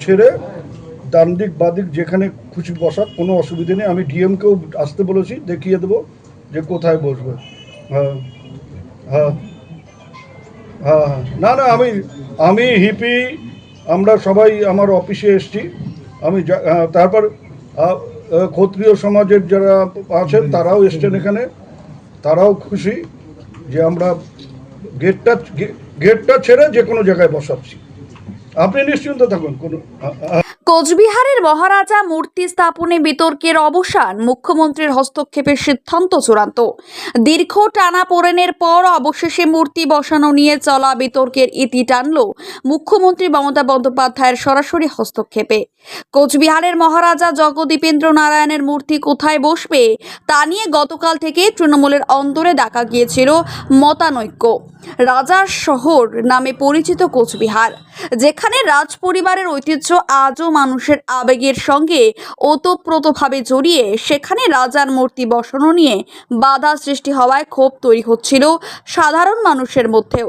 ছেড়ে ডান দিক বাদিক যেখানে খুশি বসার কোনো অসুবিধে নেই। আমি ডিএমকেও আসতে বলেছি দেখিয়ে দেবো যে কোথায় বসবে। হ্যাঁ হ্যাঁ হ্যাঁ হ্যাঁ। না না আমি আমি হিপি আমরা সবাই আমার অফিসে এসছি। আমি হ্যাঁ, তারপর ক্ষত্রিয় সমাজের যারা আছেন তারাও এসছেন এখানে। তারাও খুশি যে আমরা গেটটা গেটটা ছেড়ে যে কোনো জায়গায় বসাচ্ছি। আপনি নিশ্চিন্ত থাকুন, কোনো কোচবিহারের মহারাজা মূর্তি স্থাপনে বিতর্কের অবসান, মুখ্যমন্ত্রীর হস্তক্ষেপের সিদ্ধান্ত চূড়ান্ত। দীর্ঘ টানা পোড়েনের পর অবশেষে মূর্তি বসানো নিয়ে চলা বিতর্কের ইতি টানল মুখ্যমন্ত্রী মমতা বন্দ্যোপাধ্যায়ের সরাসরি হস্তক্ষেপে। কোচবিহারের মহারাজা জগদীপেন্দ্র নারায়ণের মূর্তি কোথায় বসবে তা নিয়ে গতকাল থেকে তৃণমূলের অন্তরে ডাকা গিয়েছিল মতানৈক্য। রাজার শহর নামে পরিচিত কোচবিহার, যেখানে রাজ পরিবারের ঐতিহ্য আজও মানুষের আবেগের সঙ্গে ওতপ্রোতভাবে জড়িয়ে, সেখানে রাজার মূর্তি বসানো নিয়ে বাধা সৃষ্টি হওয়ায় ক্ষোভ তৈরি হচ্ছিল সাধারণ মানুষের মধ্যেও।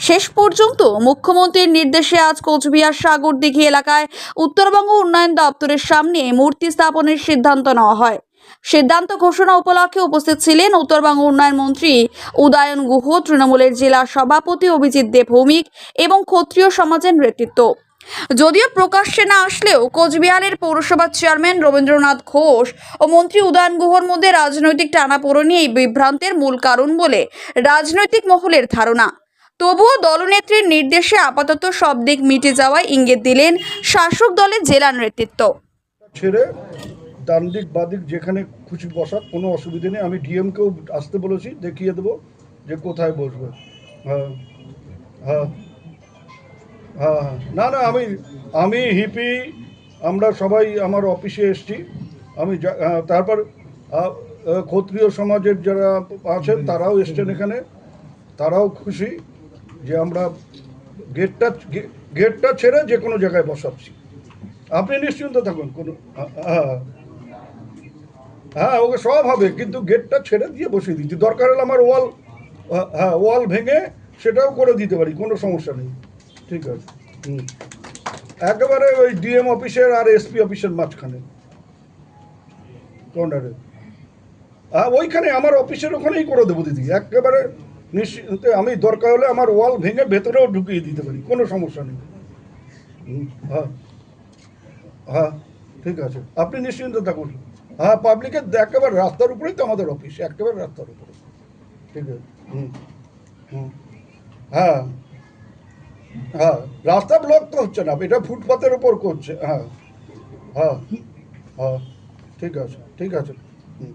শেষ পর্যন্ত মুখ্যমন্ত্রীর নির্দেশে আজ কোচবিহার সাগরদিঘি এলাকায় উত্তরবঙ্গ উন্নয়ন দপ্তরের সামনে মূর্তি স্থাপনের সিদ্ধান্ত নেওয়া হয়। সিদ্ধান্ত ঘোষণা উপলক্ষে উপস্থিত ছিলেন উত্তরবঙ্গ উন্নয়ন মন্ত্রী উদয়ন গুহ, তৃণমূলের জেলা সভাপতি অভিজিৎ দে ভৌমিক এবং ক্ষত্রিয় সমাজের নেতৃত্ব। যদিও প্রকাশ্যে না আসলেও কোচবিহারের পৌরসভার চেয়ারম্যান রবীন্দ্রনাথ ঘোষ ও মন্ত্রী উদয়ন গুহর মধ্যে রাজনৈতিক টানাপোড়েনই এই বিভ্রান্তের মূল কারণ বলে রাজনৈতিক মহলের ধারণা। তবুও দলনেত্রীর নির্দেশে আপাতত সব দিক মিটে যাওয়ায় ইঙ্গিত দিলেন শাসক দলের জেলা নেতৃত্ব। ছেড়ে ডান দিক বাদিক যেখানে খুশি বসার কোনো অসুবিধে নেই। আমি ডিএমকেও আসতে বলেছি দেখিয়ে দেবো যে কোথায় বসবে। হ্যাঁ হ্যাঁ হ্যাঁ হ্যাঁ। না না আমি আমি হিপি আমরা সবাই আমার অফিসে এসছি। আমি হ্যাঁ, তারপর ক্ষত্রিয় সমাজের যারা আছেন তারাও এসছেন এখানে। তারাও খুশি। যে আমরা গেটটা গেটটা ছেড়ে যে কোনো জায়গায় বসাচ্ছি। আপনি নিশ্চিন্ত থাকুন, কোনো হ্যাঁ। হ্যাঁ ওকে সব হবে, কিন্তু গেটটা ছেড়ে দিয়ে বসিয়ে দিচ্ছি। দরকার হলে আমার ওয়াল হ্যাঁ ওয়াল ভেঙে সেটাও করে দিতে পারি, কোনো সমস্যা নেই। ঠিক আছে। হুম। একেবারে ওই ডিএম অফিসের আর এসপি অফিসের মাঝখানে। কর্নারে হ্যাঁ ওইখানে, আমার অফিসের ওখানেই করে দেবো দিদি। একেবারে নিশ্চিত আমি দরকার হলে আমার ওয়াল ভেঙে ভেতরেও ঢুকিয়ে দিতে পারি, কোনো সমস্যা নেই। হ্যাঁ। হ্যাঁ ঠিক আছে। আপনি নিশ্চিন্ত থাকুন। হ্যাঁ পাবলিকের একেবারে রাস্তার উপরেই তো আমাদের অফিস একেবারে রাস্তার উপরে ঠিক আছে, হুম হুম। হ্যাঁ। হ্যাঁ রাস্তা ব্লক তো হচ্ছে না, এটা ফুটপাতের উপর করছে হ্যাঁ। হ্যাঁ হ্যাঁ ঠিক আছে ঠিক আছে। হুম।